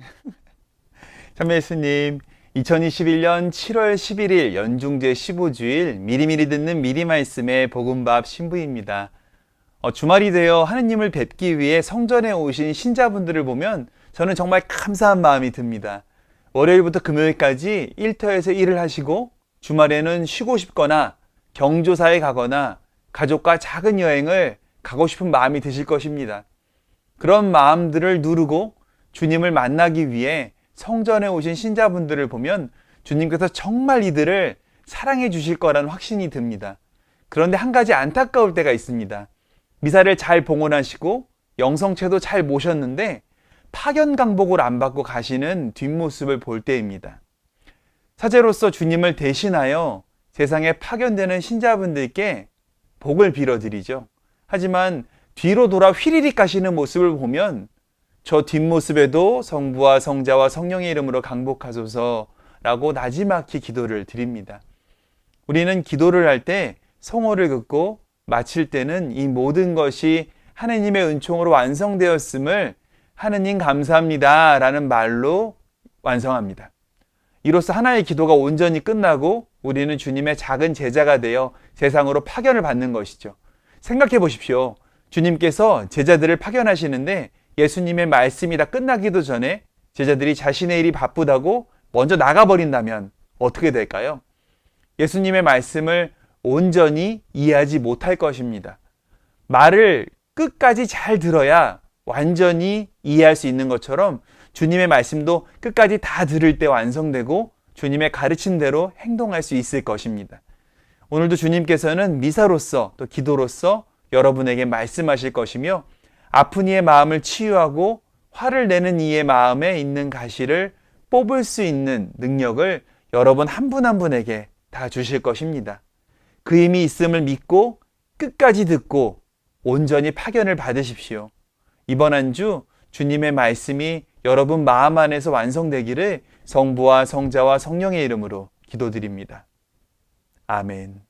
참여 예수님, 2021년 7월 11일 연중제 15주일 미리미리 듣는 미리 말씀의 복음밥 신부입니다. 어, 주말이 되어 하느님을 뵙기 위해 성전에 오신 신자분들을 보면 저는 정말 감사한 마음이 듭니다. 월요일부터 금요일까지 일터에서 일을 하시고 주말에는 쉬고 싶거나 경조사에 가거나 가족과 작은 여행을 가고 싶은 마음이 드실 것입니다. 그런 마음들을 누르고 주님을 만나기 위해 성전에 오신 신자분들을 보면 주님께서 정말 이들을 사랑해 주실 거라는 확신이 듭니다. 그런데 한 가지 안타까울 때가 있습니다. 미사를 잘 봉헌하시고 영성체도 잘 모셨는데 파견 강복을 안 받고 가시는 뒷모습을 볼 때입니다. 사제로서 주님을 대신하여 세상에 파견되는 신자분들께 복을 빌어드리죠. 하지만 뒤로 돌아 휘리릭 가시는 모습을 보면 저 뒷모습에도 성부와 성자와 성령의 이름으로 강복하소서라고 나지막히 기도를 드립니다. 우리는 기도를 할 때 성호를 긋고 마칠 때는 이 모든 것이 하느님의 은총으로 완성되었음을 하느님 감사합니다 라는 말로 완성합니다. 이로써 하나의 기도가 온전히 끝나고 우리는 주님의 작은 제자가 되어 세상으로 파견을 받는 것이죠. 생각해 보십시오. 주님께서 제자들을 파견하시는데 예수님의 말씀이 다 끝나기도 전에 제자들이 자신의 일이 바쁘다고 먼저 나가버린다면 어떻게 될까요? 예수님의 말씀을 온전히 이해하지 못할 것입니다. 말을 끝까지 잘 들어야 완전히 이해할 수 있는 것처럼 주님의 말씀도 끝까지 다 들을 때 완성되고 주님의 가르친 대로 행동할 수 있을 것입니다. 오늘도 주님께서는 미사로서 또 기도로서 여러분에게 말씀하실 것이며 아픈 이의 마음을 치유하고 화를 내는 이의 마음에 있는 가시를 뽑을 수 있는 능력을 여러분 한 분 한 분에게 다 주실 것입니다. 그 힘이 있음을 믿고 끝까지 듣고 온전히 파견을 받으십시오. 이번 한 주 주님의 말씀이 여러분 마음 안에서 완성되기를 성부와 성자와 성령의 이름으로 기도드립니다. 아멘.